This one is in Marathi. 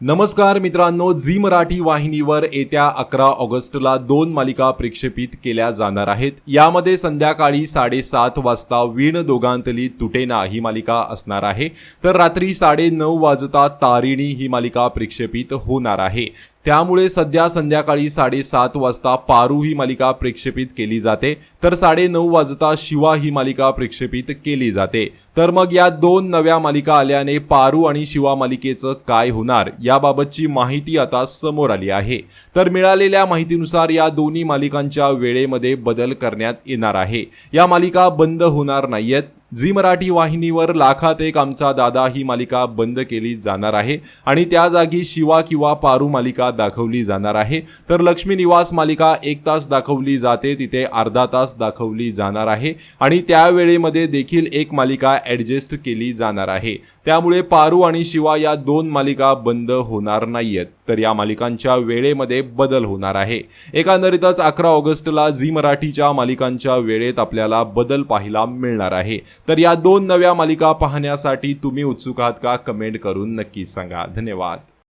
नमस्कार मित्रांनो झी मराठी वाहिनीवर येत्या अकरा ऑगस्टला दोन मालिका प्रक्षेपित केल्या जाणार आहेत. यामध्ये संध्याकाळी साडेसात वाजता वीण दोघांतली तुटेना ही मालिका असणार आहे. तर रात्री साडे नऊ वाजता तारिणी ही मालिका प्रक्षेपित होणार आहे. त्यामुळे सध्या संध्याकाळी साडेसात वाजता पारू ही मालिका प्रक्षेपित केली जाते. तर साडे नऊ वाजता शिवा ही मालिका प्रक्षेपित केली जाते. तर मग या दोन नव्या मालिका आल्याने पारू आणि शिवा मालिकेचं काय होणार याबाबतची माहिती आता समोर आली आहे. तर मिळालेल्या माहितीनुसार या दोन्ही मालिकांच्या वेळेमध्ये बदल करण्यात येणार आहे. या मालिका बंद होणार नाहीयेत. झी मराठी वाहिनीवर लाखात एक आमचा दादा ही मालिका बंद केली जाणार आहे आणि त्या जागी शिवा किंवा पारू मालिका दाखवली जाणार आहे. तर लक्ष्मी निवास मालिका एक तास दाखवली जाते तिथे अर्धा तास दाखवली जाणार आहे आणि त्या वेळेमध्ये देखील एक मालिका ॲडजस्ट केली जाणार आहे. त्यामुळे पारू आणि शिवा या दोन मालिका बंद होणार नाहीयेत. तर या मालिकांच्या वेळेमध्ये बदल होणार आहे. एकंदरीतच अकरा ऑगस्टला झी मराठीच्या मालिकांच्या वेळेत आपल्याला बदल पाहायला मिळणार आहे. तर या दोन नव्या मालिका पाहण्यासाठी तुम्ही उत्सुक आहात का? कमेंट करून नक्की सांगा. धन्यवाद.